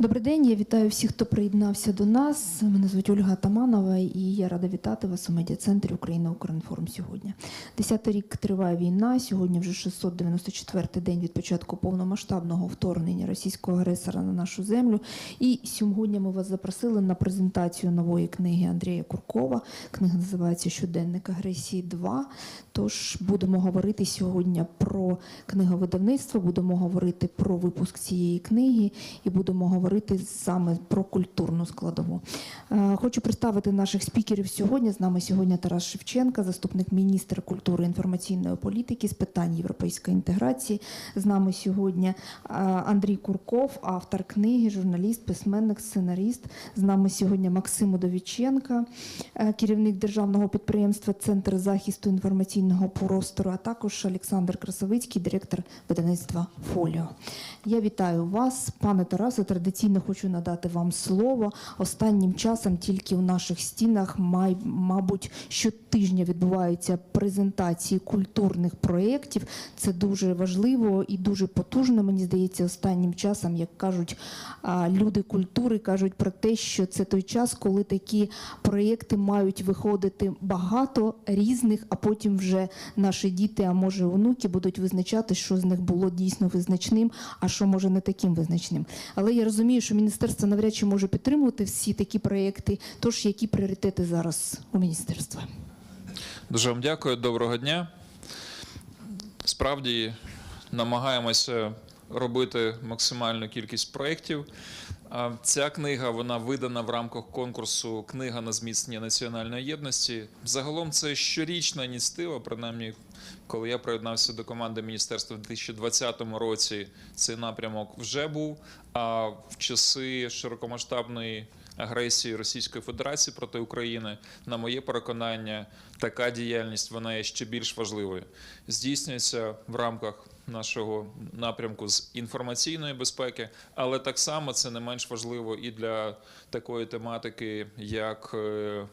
Добрий день, я вітаю всіх, хто приєднався до нас. Мене звуть Ольга Таманова, і я рада вітати вас у медіа-центрі Україна Укрінформ сьогодні. Десятий рік триває війна. Сьогодні вже 694-й день від початку повномасштабного вторгнення російського агресора на нашу землю. І сьогодні ми вас запросили на презентацію нової книги Андрія Куркова. Книга називається Щоденник агресії 2. Тож будемо говорити сьогодні про книговидавництво, будемо говорити про випуск цієї книги і будемо говорити саме про культурну складову. Е, Хочу представити наших спікерів сьогодні. З нами сьогодні Тарас Шевченка, заступник міністра культури інформаційної політики з питань європейської інтеграції. З нами сьогодні е, Андрій Курков, автор книги, журналіст, письменник, сценаріст. З нами сьогодні Максим Удовіченка, е, керівник державного підприємства Центр захисту інформаційного простору, а також Олександр Красовицький, директор видавництва Фоліо. Я вітаю вас, пане Тарасе. Традиційно хочу надати вам слово. Останнім часом тільки у наших стінах, май, мабуть, щотижня відбуваються презентації культурних проєктів. Це дуже важливо і дуже потужно. Мені здається, останнім часом, як кажуть люди культури, кажуть про те, що це той час, коли такі проєкти мають виходити багато різних, а потім вже наші діти, а може онуки, будуть визначати, що з них було дійсно визначним, а що може не таким визначним. Але я розумію, що міністерство навряд чи може підтримувати всі такі проєкти. Тож які пріоритети зараз у міністерства? Дуже вам дякую, доброго дня. Справді намагаємося робити максимальну кількість проєктів. Ця книга вона видана в рамках конкурсу Книга на зміцнення національної єдності. Загалом це щорічна ініціатива, принаймні, коли я приєднався до команди міністерства в 2020 році, цей напрямок вже був. А в часи широкомасштабної агресії Російської Федерації проти України, на моє переконання, така діяльність вона є ще більш важливою. Здійснюється в рамках нашого напрямку з інформаційної безпеки, але так само це не менш важливо і для такої тематики, як е,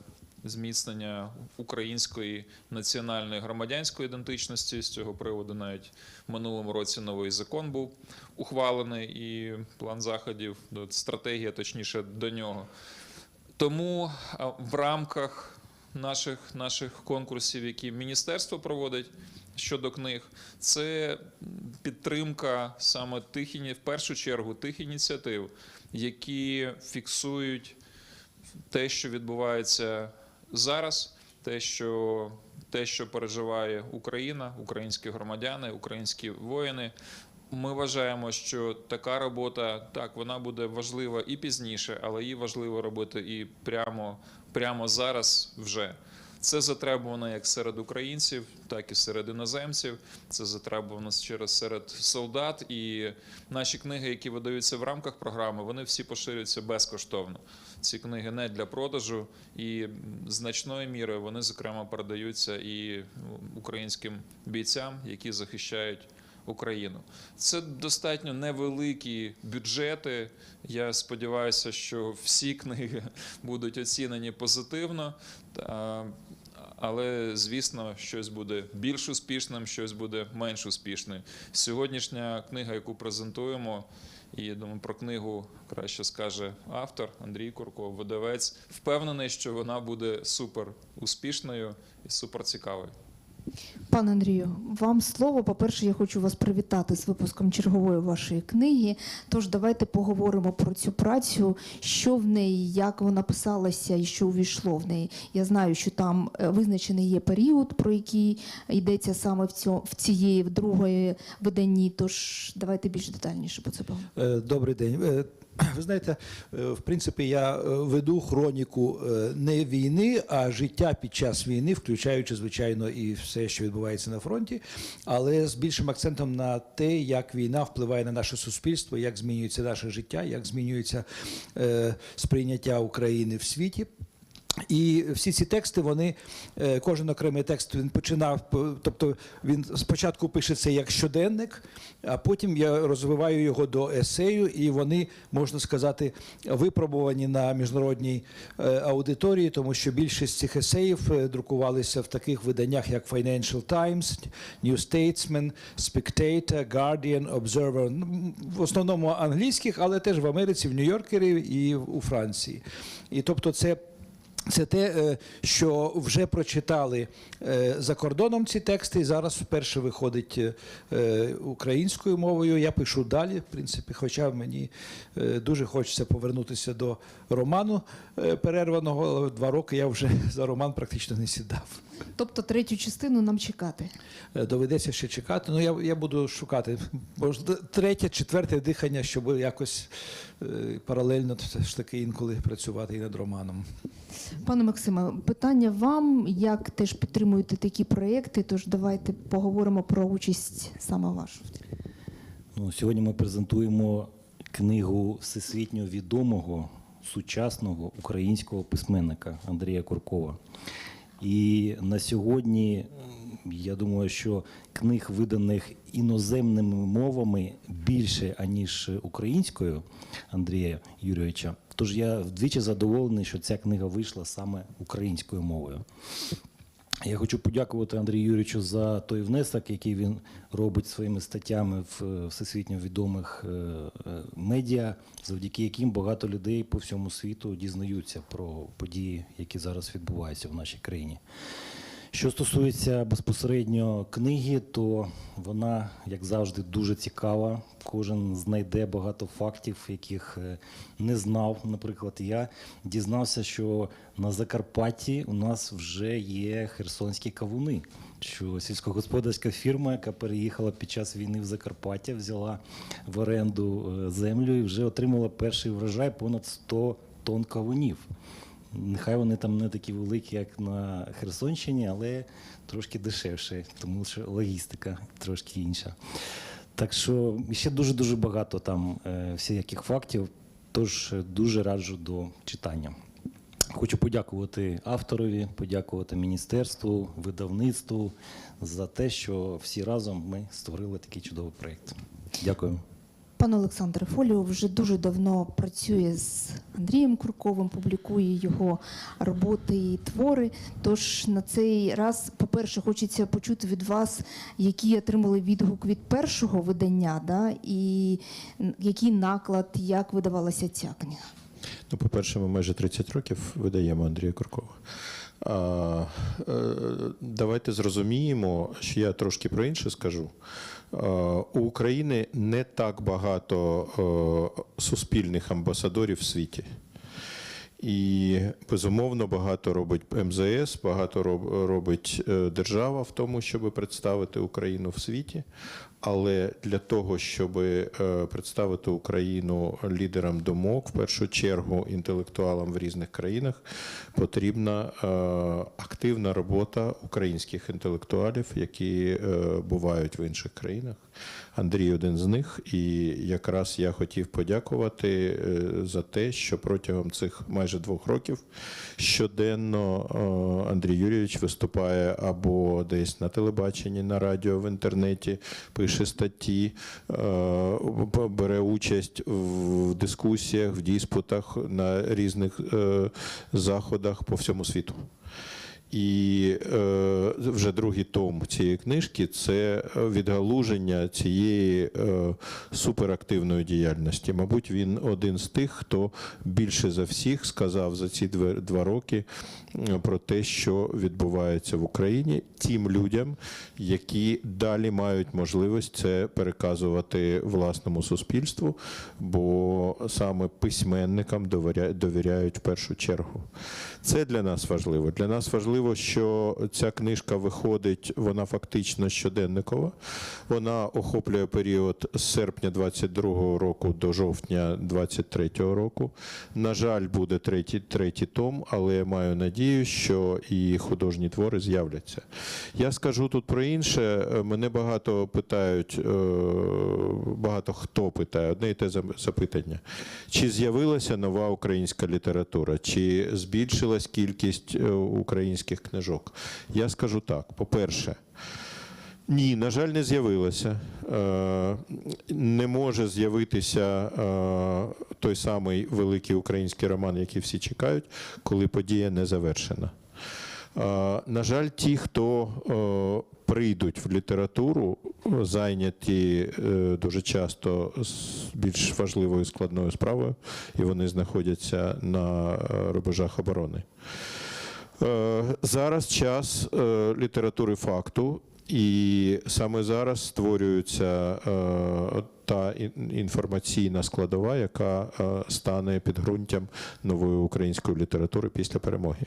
зміцнення української національної громадянської ідентичності. З цього приводу навіть в минулому році новий закон був ухвалений і план заходів, стратегія, точніше, до нього. Тому в рамках наших, наших конкурсів, які міністерство проводить щодо книг, це підтримка саме тих в першу чергу тих ініціатив, які фіксують те, що відбувається зараз, те, що, те, що переживає Україна, українські громадяни, українські воїни. Ми вважаємо, що така робота так вона буде важлива і пізніше, але її важливо робити і прямо, прямо зараз вже. Це затребувано як серед українців, так і серед іноземців. Це затребувано через серед солдат. І наші книги, які видаються в рамках програми, вони всі поширюються безкоштовно. Ці книги не для продажу, і значною мірою вони, зокрема, передаються і українським бійцям, які захищають. Україну це достатньо невеликі бюджети. Я сподіваюся, що всі книги будуть оцінені позитивно. Але звісно, щось буде більш успішним, щось буде менш успішним. Сьогоднішня книга, яку презентуємо, і я думаю, про книгу краще скаже автор Андрій Курков, видавець. Впевнений, що вона буде супер успішною і супер цікавою. Пане Андрію, вам слово. По-перше, я хочу вас привітати з випуском чергової вашої книги. Тож давайте поговоримо про цю працю, що в неї, як вона писалася і що увійшло в неї. Я знаю, що там е, визначений є період, про який йдеться саме в цьому в цієї в другої виданні. Тож давайте більш детальніше про це. Е, Добрий день. Ви знаєте, е, в принципі, я е, веду хроніку е, не війни, а життя під час війни, включаючи, звичайно, і все, що відбувається на фронті, але з більшим акцентом на те, як війна впливає на наше суспільство, як змінюється наше життя, як змінюється сприйняття України в світі. І всі ці тексти, вони е, кожен окремий текст він починав, тобто він спочатку пишеться як щоденник, а потім я розвиваю його до есею, і вони, можна сказати, випробувані на міжнародній е, аудиторії, тому що більшість цих есеїв е, друкувалися в таких виданнях, як Financial Times, New Statesman, Spectator, Guardian, Observer, ну, в основному англійських, але теж в Америці, в Нью-Йоркері і у Франції. І тобто це це те, е, що вже прочитали е, за кордоном ці тексти, і зараз вперше виходить е, українською мовою. Я пишу далі, в принципі, хоча мені дуже хочеться повернутися до роману перерваного, але два роки я вже за роман практично не сідав. Тобто третю частину нам чекати. Доведеться ще чекати. Ну я, я буду шукати може, третє, четверте дихання, щоб якось паралельно все ж таки інколи працювати і над романом. Пане Максиме, питання вам, як теж підтримуєте такі проекти, тож давайте поговоримо про участь саме вашу. Ну, сьогодні ми презентуємо книгу всесвітньо відомого сучасного українського письменника Андрія Куркова. І на сьогодні я думаю, що книг, виданих іноземними мовами, більше аніж українською Андрія Юрійовича. Тож я вдвічі задоволений, що ця книга вийшла саме українською мовою. Я хочу подякувати Андрію Юрійовичу за той внесок, який він робить своїми статтями в е, всесвітньо відомих е, е, медіа, завдяки яким багато людей по всьому світу дізнаються про події, які зараз відбуваються в нашій країні. Що стосується безпосередньо книги, то вона, як завжди, дуже цікава. Кожен знайде багато фактів, яких е, не знав. Наприклад, я дізнався, що на Закарпатті у нас вже є херсонські кавуни. Що сільськогосподарська фірма, яка переїхала під час війни в Закарпаття, взяла в оренду е, землю і вже отримала перший врожай понад 100 тонн кавунів. Нехай вони там не такі великі, як на Херсонщині, але трошки дешевше, тому що логістика трошки інша. Так що ще дуже-дуже багато там е, всяких фактів, тож е, дуже раджу до читання. Хочу подякувати авторові, подякувати міністерству, видавництву за те, що всі разом ми створили такий чудовий проєкт. Дякую. Пане Олександре, Фоліо вже дуже давно працює з Андрієм Курковим, публікує його роботи і твори. Тож на цей раз, по-перше, хочеться почути від вас, які отримали відгук від першого видання, да, і який наклад, як видавалася ця книга. Ну, по-перше, ми майже 30 років видаємо Андрія Куркова. А, е, давайте зрозуміємо, що я трошки про інше скажу. А, у України не так багато е, суспільних амбасадорів в світі. І безумовно багато робить МЗС, багато робить е, держава в тому, щоб представити Україну в світі. Але для того, щоб е, представити Україну лідерам думок, в першу чергу інтелектуалам в різних країнах, потрібна е, активна робота українських інтелектуалів, які бувають в інших країнах. Андрій один з них, і якраз я хотів подякувати е, за те, що протягом цих майже двох років щоденно е, Андрій Юрійович виступає або десь на телебаченні, на радіо, в інтернеті, пише статті, е, бере участь в дискусіях, в диспутах на різних заходах по всьому світу. І е, вже другий том цієї книжки це відгалуження цієї е, суперактивної діяльності. Мабуть, він один з тих, хто більше за всіх сказав за ці два роки е, про те, що відбувається в Україні, тим людям, які далі мають можливість це переказувати власному суспільству, бо саме письменникам довіря- довіряють в першу чергу. Це для нас важливо. Для нас важливо, що ця книжка виходить, вона фактично щоденникова. Вона охоплює період з серпня 22 року до жовтня 23 року. На жаль, буде третій, третій том, але я маю надію, що і художні твори з'являться. Я скажу тут про інше. Мене багато питають, е, багато хто питає одне і те запитання: чи з'явилася нова українська література, чи збільшилась кількість е, українських книжок? Я скажу так: по-перше, ні, на жаль, не з'явилося. Е, Не може з'явитися е, той самий великий український роман, який всі чекають, коли подія не завершена. На жаль, ті, хто прийдуть в літературу, е, зайняті е, дуже часто більш важливою складною справою, і вони знаходяться на е, рубежах оборони. Е, Зараз час літератури факту, і саме зараз створюється е, та інформаційна складова, яка е, стане підґрунтям нової української літератури після перемоги.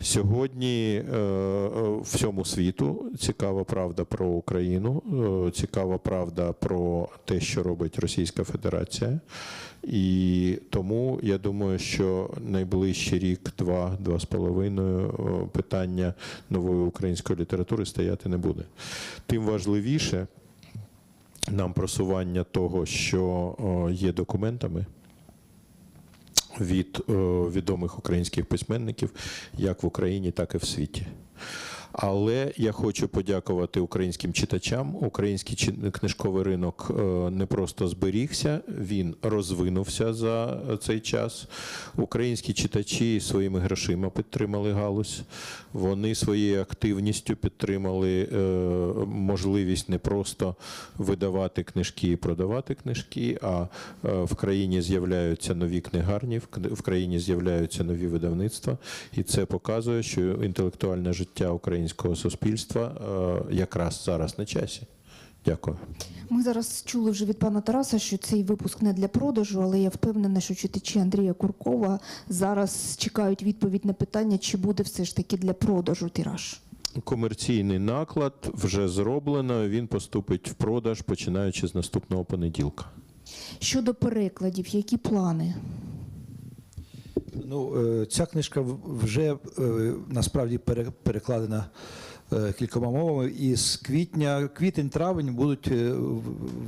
Сьогодні е, е, всьому світу цікава правда про Україну, цікава правда про те, що робить Російська Федерація. І тому я думаю, що найближчий рік, два, два з половиною питання нової української літератури стояти не буде. Тим важливіше нам просування того, що е, є документами від е, відомих українських письменників, як в Україні, так і в світі. Але я хочу подякувати українським читачам. Український книжковий ринок е, не просто зберігся, він розвинувся за цей час. Українські читачі своїми грошима підтримали галузь. Вони своєю активністю підтримали е, можливість не просто видавати книжки і продавати книжки, а е, в країні з'являються нові книгарні, в країні з'являються нові видавництва, і це показує, що інтелектуальне життя українського суспільства е, якраз зараз на часі. Дякую. Ми зараз чули вже від пана Тараса, що цей випуск не для продажу, але я впевнена, що читачі Андрія Куркова зараз чекають відповідь на питання, чи буде все ж таки для продажу тираж. Комерційний наклад вже зроблено. Він поступить в продаж починаючи з наступного понеділка. Щодо перекладів, які плани? Ну, е, ця книжка вже е, насправді пере- перекладена е, кількома мовами. І з квітня, квітень-травень будуть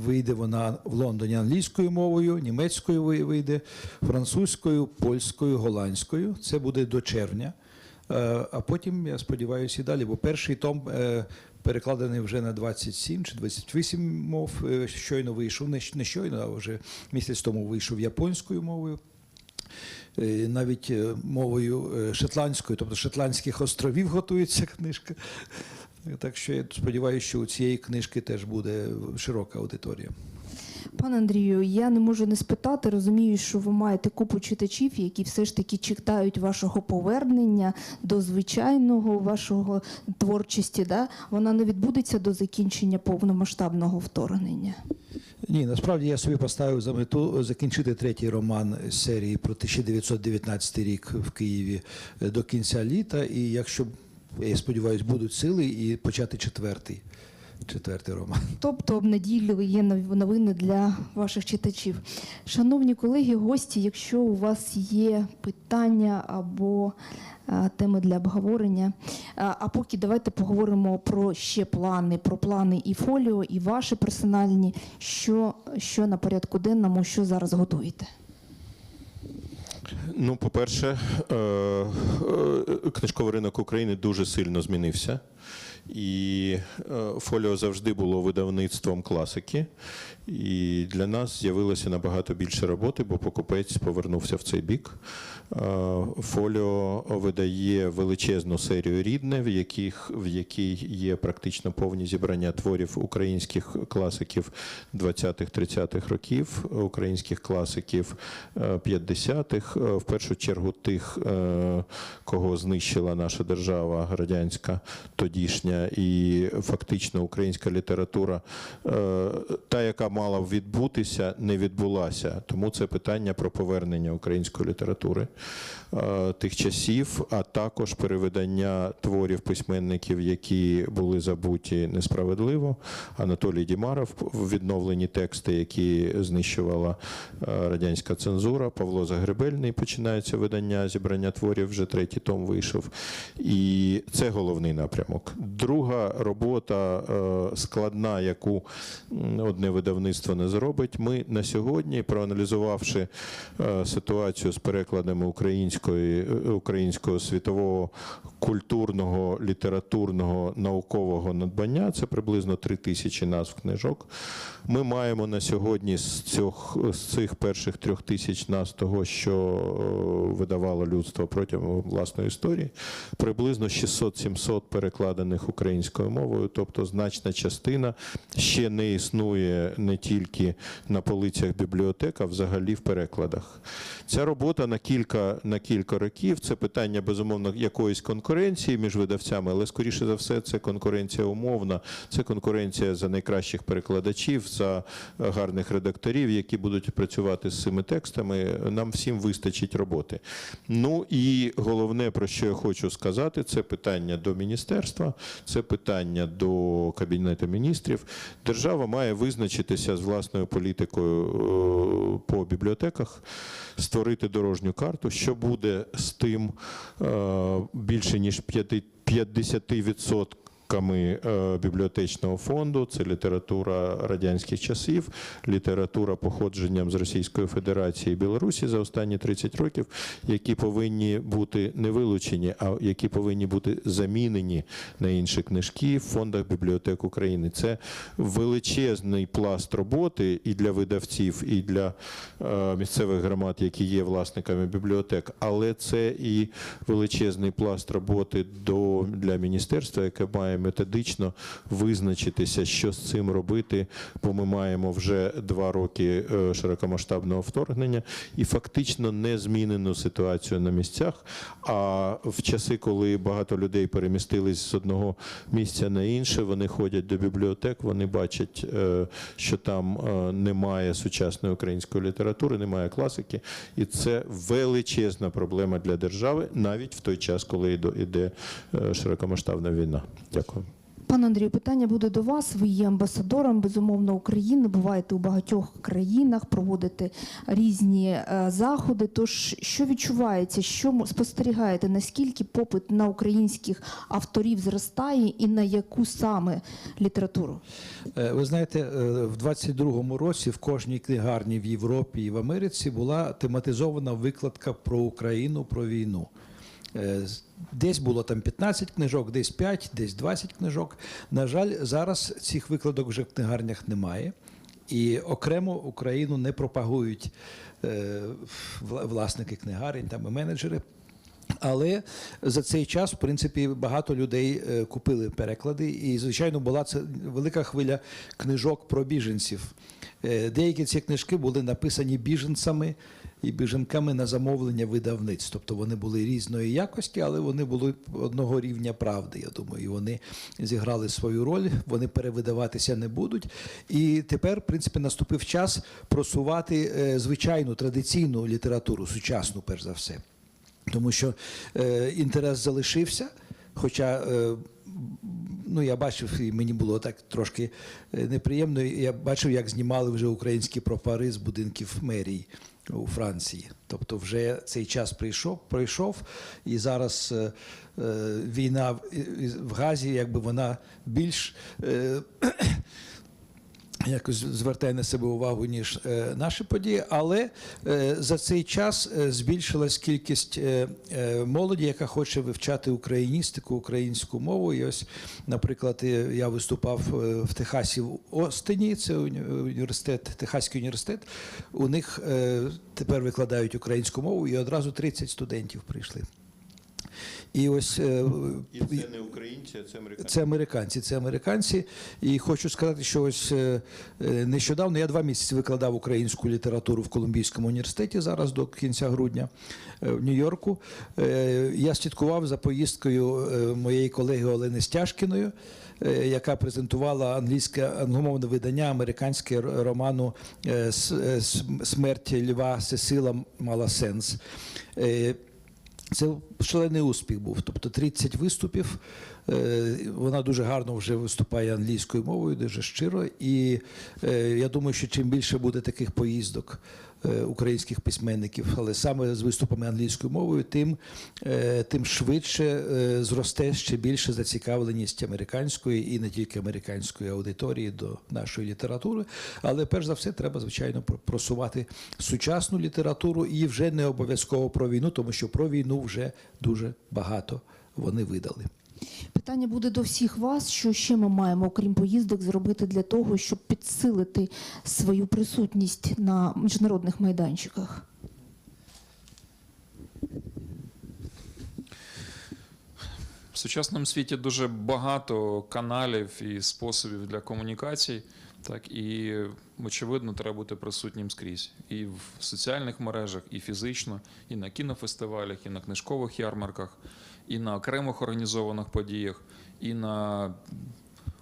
вийде вона в Лондоні англійською мовою, німецькою ви- вийде, французькою, польською, голландською. Це буде до червня. А потім, я сподіваюся, і далі, бо перший том перекладений вже на 27 чи 28 мов. Щойно вийшов, не щойно, а вже місяць тому вийшов японською мовою. Е, навіть е, мовою е, шотландською, тобто шотландських островів готується книжка. Так що я сподіваюся, що у цієї книжки теж буде широка аудиторія. Пане Андрію, я не можу не спитати. Розумію, що ви маєте купу читачів, які все ж таки чекають вашого повернення до звичайного вашого творчості. Да? Вона не відбудеться до закінчення повномасштабного вторгнення. Ні, насправді я собі поставив за мету закінчити третій роман серії про 1919 рік в Києві до кінця літа. І якщо я сподіваюся, будуть сили, і почати четвертий, четвертий роман. Тобто обнадійливі є новини для ваших читачів. Шановні колеги, гості, якщо у вас є питання або е, теми для обговорення, е, а поки давайте поговоримо про ще плани, про плани і фоліо, і ваші персональні, що, що на порядку денному, що зараз готуєте. Ну, по-перше, е, книжковий ринок України дуже сильно змінився. І е, фоліо завжди було видавництвом класики. І для нас з'явилося набагато більше роботи, бо покупець повернувся в цей бік. Е, Фоліо видає величезну серію рідне, в яких в якій є практично повні зібрання творів українських класиків 20-30-х років, українських класиків е, 50-х, е, в першу чергу тих, е, кого знищила наша держава радянська тодішня, і фактично українська література, е, та, яка мала відбутися, не відбулася. Тому це питання про повернення української літератури е, тих часів, а також перевидання творів письменників, які були забуті несправедливо. Анатолій Дімаров, відновлені тексти, які знищувала е, радянська цензура. Павло Загребельний починається видання зібрання творів. Вже третій том вийшов. І це головний напрямок. Друга робота е, складна, яку одне видавництво видавництво не зробить. Ми на сьогодні, проаналізувавши е, ситуацію з перекладами української, е, українського світового культурного, літературного, наукового надбання, це приблизно три тисячі назв книжок. Ми маємо на сьогодні з цих, з цих перших трьох тисяч назв того, що е, видавало людство протягом власної історії, приблизно 600-700 перекладених українською мовою, тобто значна частина ще не існує не тільки на полицях бібліотек, а взагалі в перекладах. Ця робота на кілька, на кілька років. Це питання безумовно якоїсь конкуренції між видавцями, але скоріше за все, це конкуренція умовна, це конкуренція за найкращих перекладачів, за гарних редакторів, які будуть працювати з цими текстами. Нам всім вистачить роботи. Ну і головне, про що я хочу сказати, це питання до міністерства, це питання до кабінету міністрів. Держава має визначитися з власною політикою е, по бібліотеках, створити дорожню карту, що буде з тим е, більше ніж 50% Ками е, бібліотечного фонду це література радянських часів, література походженням з Російської Федерації і Білорусі за останні 30 років, які повинні бути не вилучені, а які повинні бути замінені на інші книжки в фондах бібліотек України. Це величезний пласт роботи і для видавців, і для е, місцевих громад, які є власниками бібліотек, але це і величезний пласт роботи до для міністерства, яке має методично визначитися, що з цим робити, бо ми маємо вже два роки е, широкомасштабного вторгнення і фактично незмінену ситуацію на місцях. А в часи, коли багато людей перемістились з одного місця на інше, вони ходять до бібліотек, вони бачать, е, що там е, немає сучасної української літератури, немає класики, і це величезна проблема для держави навіть в той час, коли йде- широкомасштабна війна. Дякую. Пане Андрію, питання буде до вас. Ви є амбасадором безумовно України. Буваєте у багатьох країнах, проводите різні е, заходи. Тож що відчувається, що спостерігаєте? Наскільки попит на українських авторів зростає, і на яку саме літературу? Е, Ви знаєте, е, в 22-му році в кожній книгарні в Європі і в Америці була тематизована викладка про Україну, про війну. Е, Десь було там 15 книжок, десь 5, десь 20 книжок. На жаль, зараз цих викладок вже в книгарнях немає. І окремо Україну не пропагують е, власники книгарень там і менеджери. Але за цей час, в принципі, багато людей е, купили переклади, і, звичайно, була це велика хвиля книжок про біженців. Деякі ці книжки були написані біженцями і біженками на замовлення видавниць. Тобто вони були різної якості, але вони були одного рівня правди. Я думаю, і вони зіграли свою роль, вони перевидаватися не будуть. І тепер, в принципі, наступив час просувати е, звичайну традиційну літературу, сучасну, перш за все. Тому що е, інтерес залишився. Хоча е, ну, я бачив, і мені було так трошки е, неприємно. Я бачив, як знімали вже українські прапори з будинків мерії у Франції. Тобто, вже цей час прийшов, пройшов, і зараз е, е, війна в, Газі, якби вона більш. Е, якось звертає на себе увагу, ніж е, наші події, але е, за цей час е, збільшилась кількість е, е, молоді, яка хоче вивчати україністику, українську мову. І ось, наприклад, е, я виступав в Техасі в Остині, це уні- університет, Техаський університет. У них е, тепер викладають українську мову, і одразу 30 студентів прийшли. І ось е, І це не українці, а це американці. це американці, це американці. І хочу сказати, що ось е, е, нещодавно я два місяці викладав українську літературу в Колумбійському університеті зараз до кінця грудня в Нью-Йорку. Я слідкував за поїздкою моєї колеги Олени Стяжкіною. е, Яка презентувала англійське англомовне видання американське роману е, «С- е, Смерть Льва Сесила мала сенс. Це шалений успіх був. Тобто 30 виступів Е, Вона дуже гарно вже виступає англійською мовою, дуже щиро. І е, я думаю, що чим більше буде таких поїздок українських письменників, але саме з виступами англійською мовою, тим, е, тим швидше е, зросте ще більше зацікавленість американської і не тільки американської аудиторії до нашої літератури. Але перш за все треба, звичайно, просувати сучасну літературу і вже не обов'язково про війну, тому що про війну вже дуже багато вони видали. Питання буде до всіх вас, що ще ми маємо, окрім поїздок, зробити для того, щоб підсилити свою присутність на міжнародних майданчиках. В сучасному світі дуже багато каналів і способів для комунікацій. Так і очевидно, треба бути присутнім скрізь і в соціальних мережах, і фізично, і на кінофестивалях, і на книжкових ярмарках, і на окремих організованих подіях, і на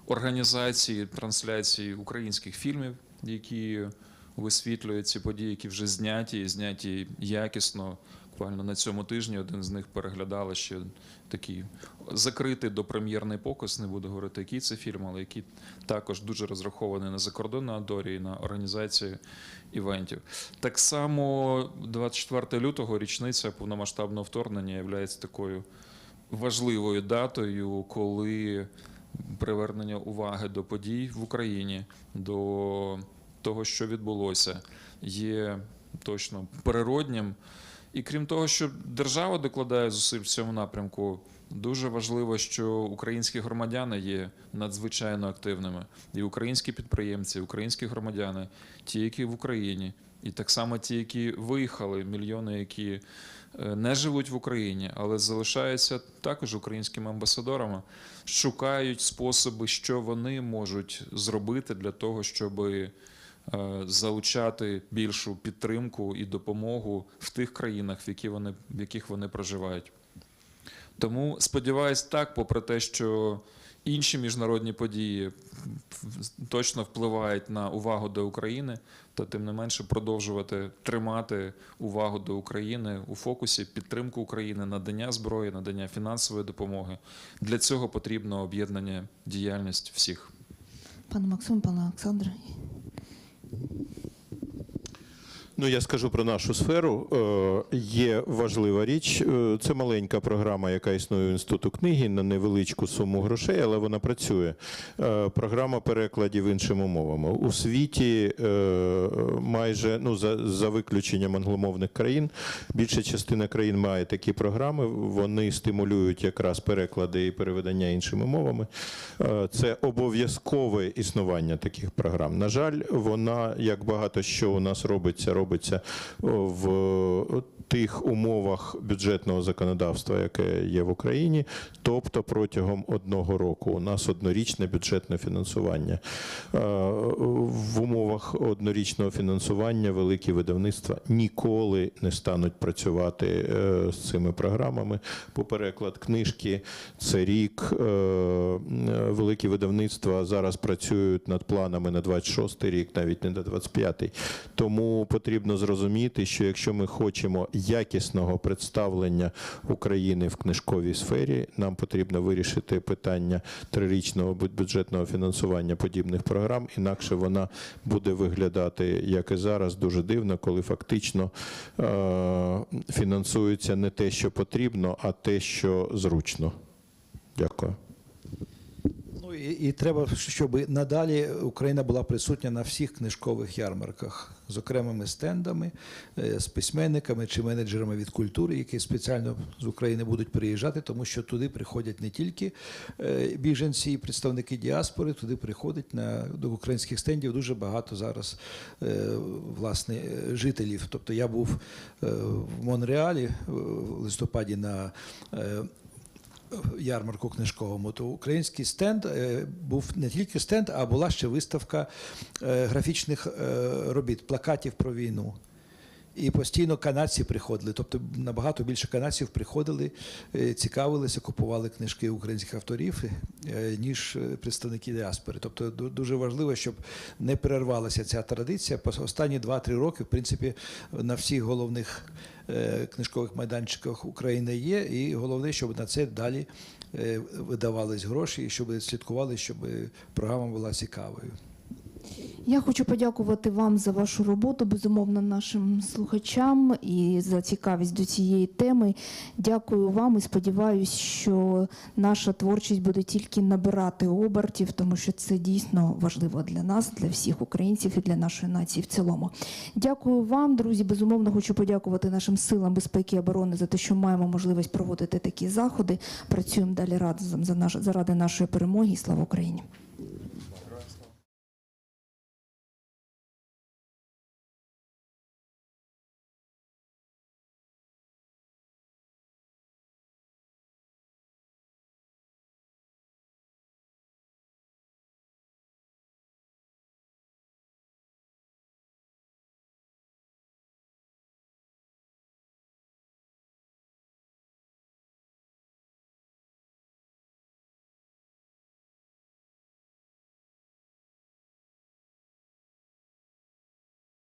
організації трансляції українських фільмів, які висвітлюють ці події, які вже зняті, і зняті якісно. Буквально на цьому тижні один з них переглядали ще такий закритий допрем'єрний показ. Не буду говорити, який це фільм, але який також дуже розрахований на закордонну аудиторію, і на організацію івентів. Так само 24 лютого річниця повномасштабного вторгнення є такою важливою датою, коли привернення уваги до подій в Україні, до того, що відбулося, є точно природнім. І крім того, що держава докладає зусиль в цьому напрямку, дуже важливо, що українські громадяни є надзвичайно активними. І українські підприємці, українські громадяни, ті, які в Україні, і так само ті, які виїхали, мільйони, які не живуть в Україні, але залишаються також українськими амбасадорами, шукають способи, що вони можуть зробити для того, щоби е, залучати більшу підтримку і допомогу в тих країнах, в, які вони, в яких вони проживають. Тому сподіваюсь, так, попри те, що інші міжнародні події точно впливають на увагу до України, то тим не менше продовжувати тримати увагу до України у фокусі, підтримку України, надання зброї, надання фінансової допомоги. Для цього потрібно об'єднання діяльність всіх. Пане Максим, пане Олександре. Ну, я скажу про нашу сферу. Е, Є важлива річ. Е, Це маленька програма, яка існує у інституту книги на невеличку суму грошей, але вона працює. Е, Програма перекладів іншими мовами. У світі майже ну за, за виключенням англомовних країн, більша частина країн має такі програми. Вони стимулюють якраз переклади і переведення іншими мовами. Це обов'язкове існування таких програм. На жаль, вона, як багато що у нас робиться, робиться в тих умовах бюджетного законодавства, яке є в Україні, тобто протягом одного року. У нас однорічне бюджетне фінансування. В умовах однорічного фінансування великі видавництва ніколи не стануть працювати е, з цими програмами. По переклад книжки це рік. Е, е, Великі видавництва зараз працюють над планами на 26 рік, навіть не на 25. Тому потрібно зрозуміти, що якщо ми хочемо якісного представлення України в книжковій сфері, нам потрібно вирішити питання трирічного бю- бюджетного фінансування подібних програм. Інакше вона буде виглядати, як і зараз, дуже дивно, коли фактично е- фінансується не те, що потрібно, а те, що зручно. Дякую. І, і треба, щоб надалі Україна була присутня на всіх книжкових ярмарках з окремими стендами, е, з письменниками чи менеджерами від культури, які спеціально з України будуть приїжджати, тому що туди приходять не тільки е, біженці і представники діаспори, туди приходять на до українських стендів дуже багато зараз е, власне жителів. Тобто я був в Монреалі в листопаді на ярмарку книжковому, то український стенд е, був не тільки стенд, а була ще виставка е, графічних е, робіт, плакатів про війну. І постійно канадці приходили, тобто набагато більше канадців приходили, е, цікавилися, купували книжки українських авторів, е, ніж е, представники діаспори. Тобто дуже важливо, щоб не перервалася ця традиція. Останні 2-3 роки, в принципі, на всіх головних книжкових майданчиках України є. І головне, щоб на це далі видавались гроші, і щоб слідкували, щоб програма була цікавою. Я хочу подякувати вам за вашу роботу, безумовно, нашим слухачам і за цікавість до цієї теми. Дякую вам і сподіваюся, що наша творчість буде тільки набирати обертів, тому що це дійсно важливо для нас, для всіх українців і для нашої нації в цілому. Дякую вам, друзі. Безумовно, хочу подякувати нашим силам безпеки і оборони за те, що маємо можливість проводити такі заходи. Працюємо далі разом за наш заради нашої перемоги. Слава Україні!